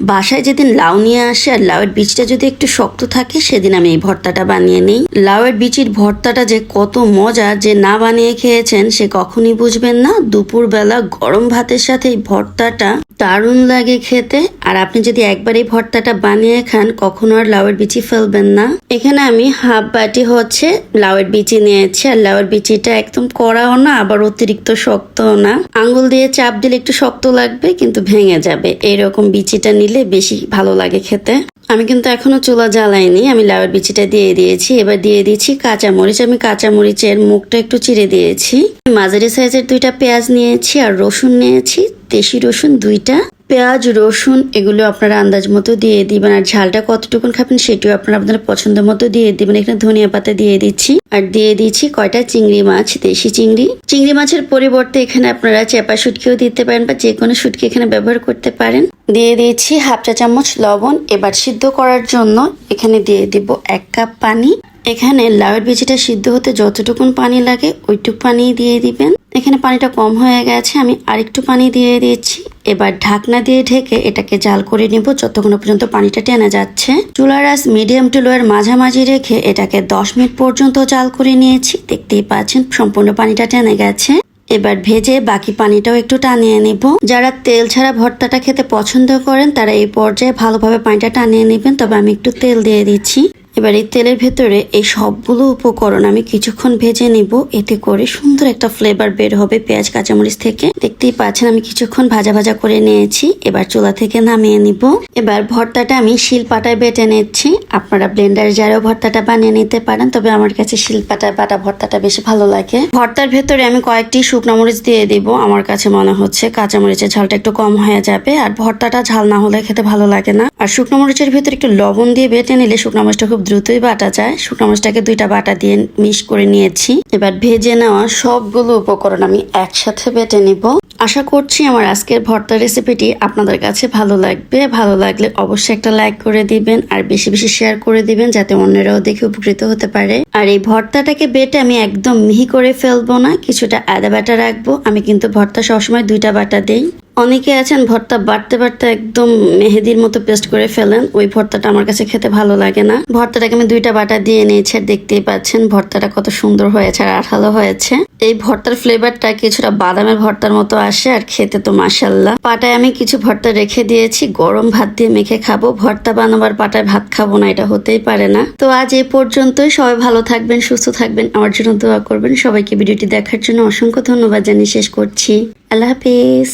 বাসায় যেদিন লাউ নিয়ে আসে আর লাউয়ের বীজটা যদি একটু শক্ত থাকে, সেদিন আমি এই ভর্তাটা বানিয়ে নিই। লাউয়ের বীচির ভর্তাটা যে কত মজা, যে না বানিয়ে খেয়েছেন, সে কখনই বুঝবেন না। দুপুরবেলা গরম ভাতের সাথে এই ভর্তাটা দারুণ লাগে খেতে। আর আপনি যদি একবার এই ভর্তাটা বানিয়ে খান, কখনো আর লাউয়ের বিচি ফেলবেন না। এখানে আমি হাফ বাটি হচ্ছে লাউয়ের বিচি নিয়েছি। আর লাউয়ের বিচিটা একদম কড়াও না, আবার অতিরিক্ত শক্তও না। আঙ্গুল দিয়ে চাপ দিলে একটু শক্ত লাগবে, কিন্তু ভেঙে যাবে। এইরকম বিচিটা নিলে বেশি ভালো লাগে খেতে। আমি কিন্তু এখনও চুলা জ্বালাইনি, আমি লাউয়ের বিচিটা দিয়ে দিয়েছি। এবার দিয়ে দিয়েছি কাঁচামরিচ। আমি কাঁচামরিচের মুখটা একটু চিড়ে দিয়েছি। মাঝারি সাইজের দুইটা পেঁয়াজ নিয়েছি আর রসুন নিয়েছি। দেশি রসুন দুইটা, পেঁয়াজ, রসুন, এগুলো আপনারা আন্দাজ মতো দিয়ে দিবেন। আর ঝালটা কতটুকুন খাবেন সেটিও আপনারা আপনাদের পছন্দ মতো দিয়ে দিবেন। এখানে ধনিয়া পাতা দিয়ে দিচ্ছি। আর দিয়ে দিচ্ছি কয়টা? চিংড়ি মাছ, দেশি চিংড়ি। চিংড়ি মাছের পরিবর্তে এখানে আপনারা চেপা শুটকিও দিতে পারেন বা যে কোনো শুটকি এখানে ব্যবহার করতে পারেন। দিয়ে দিয়েছি হাফ চা চামচ লবণ। এবার সিদ্ধ করার জন্য এখানে দিয়ে দিব এক কাপ পানি। এখানে লাউয়ের বিচিটা সিদ্ধ হতে যতটুকুন পানি লাগে ওইটুক পানি দিয়ে দিবেন। এখানে পানিটা কম হয়ে গেছে, আমি আরেকটু পানি দিয়ে দিয়েছি। এবার ঢাকনা দিয়ে ঢেকে এটাকে জাল করে নিব যতক্ষণ পর্যন্ত পানিটা টেনে যাচ্ছে। চুলার আঁচ মিডিয়াম টু লোয়ের মাঝামাঝি রেখে এটাকে দশ মিনিট পর্যন্ত জাল করে নিয়েছি। দেখতেই পাচ্ছেন সম্পূর্ণ পানিটা টেনে গেছে। এবার ভেজে বাকি পানিটাও একটু টানিয়ে নিব। যারা তেল ছাড়া ভর্তাটা খেতে পছন্দ করেন, তারা এই পর্যায়ে ভালোভাবে পানিটা টানিয়ে নেবেন, তবে আমি একটু তেল দিয়ে দিচ্ছি। এবার এই তেলের ভেতরে এই সবগুলো উপকরণ আমি কিছুক্ষণ ভেজে নিব। এতে করে সুন্দর একটা ফ্লেভার বের হবে পেঁয়াজ, কাঁচামরিচ থেকে। দেখতেই পাচ্ছেন আমি কিছুক্ষণ ভাজা ভাজা করে নিয়েছি। এবার চুলা থেকে নামিয়ে নিব। এবার ভর্তাটা আমি শিলপাটায় বেটে নিচ্ছি। আপনারা ব্লেন্ডার জারেও ভর্তাটা বানিয়ে নিতে পারেন, তবে আমার কাছে শিলপাটায় বাটা ভর্তাটা বেশি ভালো লাগে। ভর্তার ভেতরে আমি কয়েকটি শুকনো মরিচ দিয়ে দিব। আমার কাছে মনে হচ্ছে কাঁচামরিচের ঝালটা একটু কম হয়ে যাবে, আর ভর্তাটা ঝাল না হলে খেতে ভালো লাগে না। আর শুকনো মরিচের ভেতরে একটু লবণ দিয়ে বেটে নিলে শুকনো মরিচটা খুব দ্রুতই বাটা যায়। শুকনো মরিচটাকে দুইটা বাটা দিয়ে মিক্স করে নিয়েছি। এবার ভেজে নেওয়া সবগুলো উপকরণ আমি একসাথে বেটে নিব। আশা করছি আমার আজকের ভর্তা রেসিপিটি আপনাদের কাছে ভালো লাগবে। ভালো লাগলে অবশ্যই একটা লাইক করে দিবেন আর বেশি বেশি শেয়ার করে দিবেন যাতে অন্যরাও দেখে উপকৃত হতে পারে। আর এই ভর্তাটাকে বেটে আমি একদম মিহি করে ফেলব না, কিছুটা আদা বাটা রাখব। আমি কিন্তু ভর্তা সবসময় দুইটা বাটা দেই। অনেকে আছেন, ভর্তা বাড়তে বাড়তে একদম মেহেদির মতো পেস্ট করে ফেলেন। ওই ভর্তাটা আমার কাছে খেতে ভালো লাগে না। ভর্তাটাকে আমি দুইটা বাটা দিয়ে নিয়েছি, আর দেখতেই পাচ্ছেন ভর্তাটা কত সুন্দর হয়েছে আর আঠালো হয়েছে। এই ভর্তার ফ্লেভারটা কিছুটা বাদামের ভর্তার মতো আসে আর খেতে তো মাসাল্লাহ পাটায় আমি কিছু ভর্তা রেখে দিয়েছি, গরম ভাত দিয়ে মেখে খাব। ভর্তা বানাবার পাটায় ভাত খাব না, এটা হতেই পারে না। তো আজ এ পর্যন্তই, সবাই ভালো থাকবেন, সুস্থ থাকবেন, আমার জন্য দোয়া করবেন। সবাইকে ভিডিওটি দেখার জন্য অসংখ্য ধন্যবাদ জানিয়ে শেষ করছি। আল্লাহ হাফিজ।